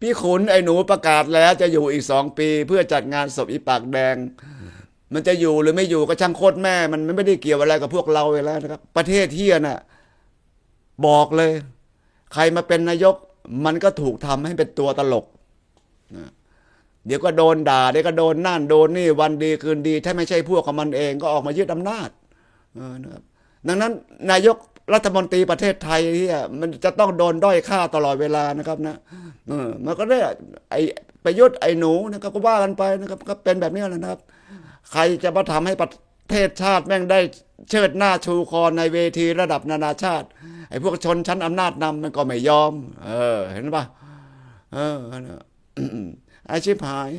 พี่ขุนไอ้หนูประกาศแล้วจะอยู่อีกสองปี เพื่อจัดงานศพอีปากแดง มันจะอยู่หรือไม่อยู่ก็ช่างโคตรแม่ มันไม่ได้เกี่ยวอะไรกับพวกเราเลยแล้วนะครับ ประเทศเฮียน่ะบอกเลย ใครมาเป็นนายก มันก็ถูกทำให้เป็นตัวตลกนะเดี๋ยวก็โดนด่าเดี๋ยวก็โดนนั่นโดนนี่วันดีคืนดี ถ้าไม่ใช่พวกของมันเองก็ออกมายึดอำนาจนะครับดังนั้นนายกรัฐมนตรีประเทศไทยที่มันจะต้องโดนด้อยค่าตลอดเวลานะครับนะ เออมันก็ได้ไอ้ประยุทธ์ไอ้หนูนะครับก็ว่ากันไปนะครับก็เป็นแบบนี้แหละนะครับ ใครจะมาทำให้ประเทศชาติแม่งได้เชิดหน้าชูคอในเวทีระดับนานาชาติ ไอ้พวกชนชั้นอำนาจนำมันก็ไม่ยอม เออ เห็นปะเออนะอืมไอาชิบหาย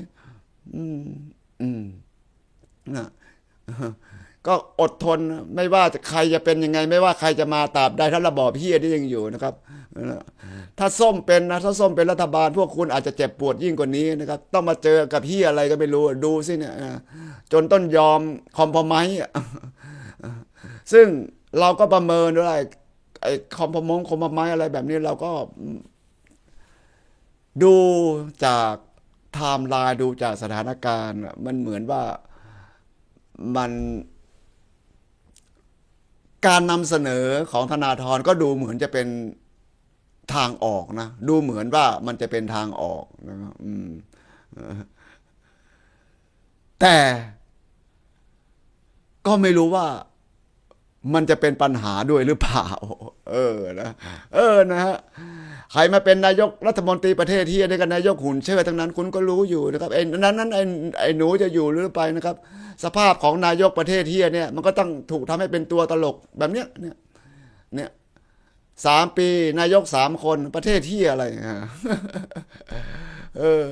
อืมอืม อดทนไม่ว่าจะใครจะเป็นยังไง ไม่ว่าใครจะมาตราบใดถ้าระบอบเฮียที่ยังอยู่นะครับ ถ้าส้มเป็นนะถ้าส้มเป็นรัฐบาล พวกคุณอาจจะเจ็บปวดยิ่งกว่านี้นะครับ ต้องมาเจอกับเฮียอะไรก็ไม่รู้ดูสิเนี่ยจนต้นยอมคอมพอไมซึ่งเราก็ประเมินด้วยไอ้คอมพอมงคอมพอไมอะไรแบบนี้เราก็ดูจากไทม์ไลน์ดูจากสถานการณ์ มันเหมือนว่ามัน การนำเสนอของธนาธรก็ดูเหมือนจะเป็นทางออกนะ ดูเหมือนว่ามันจะเป็นทางออกนะครับอืมแต่ก็ไม่รู้ว่ามันจะเป็นปัญหาด้วยหรือเปล่า เออนะ เออนะฮะ ใครมาเป็นนายกรัฐมนตรีประเทศที่ได้กันนายกหุ่นเชิดทั้งนั้นคุณก็รู้อยู่นะครับไอ้นั้นนั้นไอ้ไอ้หนูจะอยู่หรือไปนะครับ สภาพของนายกประเทศเฮียเนี่ย มันก็ต้องถูกทำให้เป็นตัวตลกแบบเนี้ยเนี่ยเนี่ยสามปีนายกสามคนประเทศที่อะไรเออ